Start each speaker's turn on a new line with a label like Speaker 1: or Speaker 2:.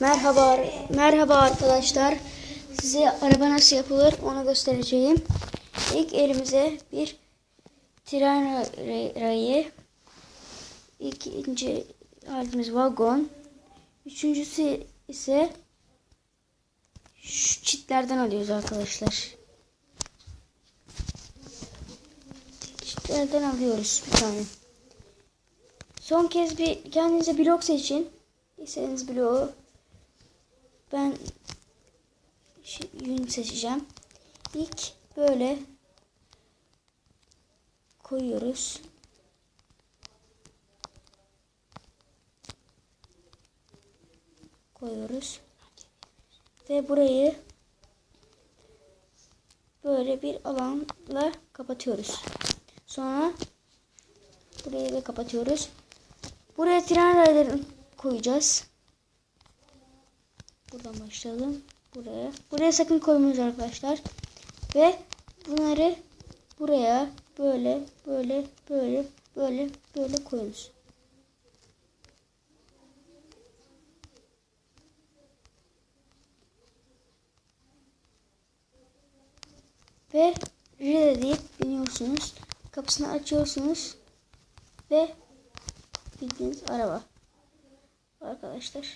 Speaker 1: Merhaba, merhaba arkadaşlar. Size araba nasıl yapılır onu göstereceğim. İlk elimize bir tren ra- rayı, ikinci halimiz vagon, üçüncüsü ise şu çitlerden alıyoruz arkadaşlar. Çitlerden alıyoruz bir tane. Son kez bir kendinize blok seçin. İstediğiniz bloğu ben yün seçeceğim. İlk böyle koyuyoruz. Koyuyoruz. Ve burayı böyle bir alanla kapatıyoruz. Sonra burayı da kapatıyoruz. Buraya tren raylarını koyacağız. Buradan başlayalım. Buraya. Buraya sakın koymayız arkadaşlar. Ve bunları buraya böyle böyle böyle böyle böyle koyunuz. Ve ride deyip biniyorsunuz. Kapısını açıyorsunuz. Ve bildiğiniz araba. Arkadaşlar.